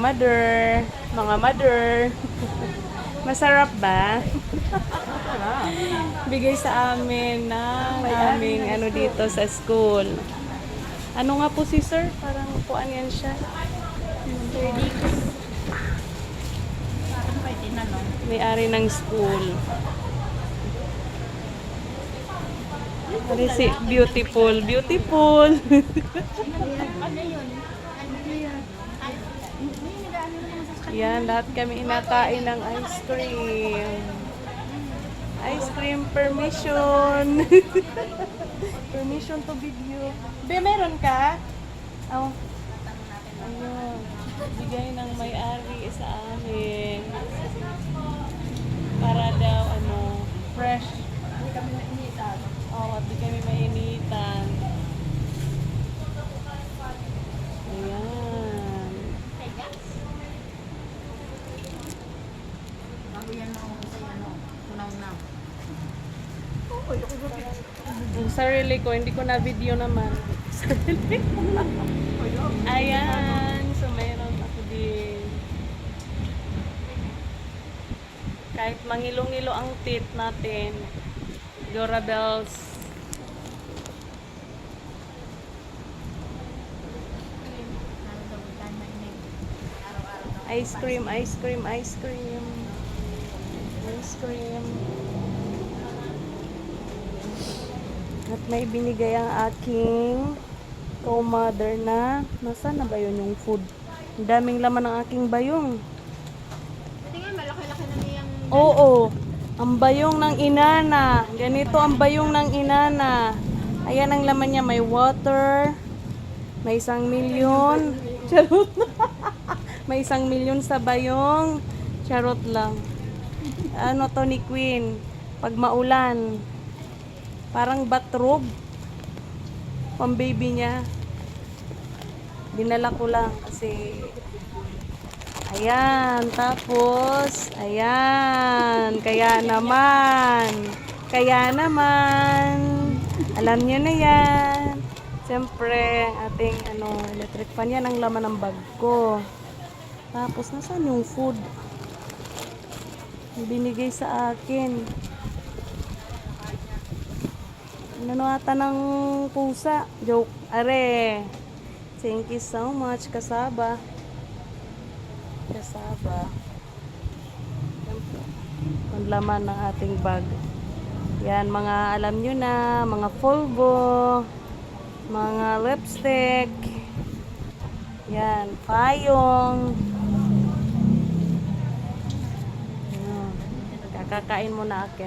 mother, mga mother. Masarap ba? Bigay sa amin ng aming ano dito sa school. Ano nga po si sir? Parang kuan yan siya. Sir Dix. Parang may tinanong. May-ari ng school. Ano si beautiful, beautiful. Ano yun? Ano yun? May. Yan, lahat kami inakain ng ice cream. Ice cream permission. permission to video. Be, meron ka? Oh. Ayun. Bigay ng may-ari sa amin. Para daw, ano, fresh. Hindi kami nainitan. Oo, at di kami mainitan. Ayan. Bago yan ako sa ano, tunaw na. Yung sarili ko, hindi ko na video naman. Sarili ko. Ayan. So, mayroon ako din. Kahit mangilo-ngilo ang teeth natin. Daw. Ice cream, ice cream, ice cream. Ice cream. At may binigay ang aking co-mother na nasaan na ba yun yung food? Ang daming laman ng aking bayong. Pwede nga, malaki-laki na niyang... Oo, ang bayong ng inana. Ganito ang bayong ng inana. Ayan ang laman niya. May water. May isang milyon. Charot May isang milyon sa bayong. Charot lang. Ano to ni Queen? Pag maulan. Parang bathrobe. Pang baby niya. Dinala ko lang kasi Ayan, tapos, ayan, kaya naman, kaya naman, alam niyo na yan. Siyempre, ating ano, electric fan yan ang laman ng bag ko. Tapos, nasaan yung food? Binigay sa akin. Ano ata ng pusa? Joke. Are. Thank you so much, kasaba kasaba. Ang laman ng ating bag. Yan, mga alam nyo na, mga Volvo, mga lipstick, yan, payong. Yan. Kakakain mo na akin.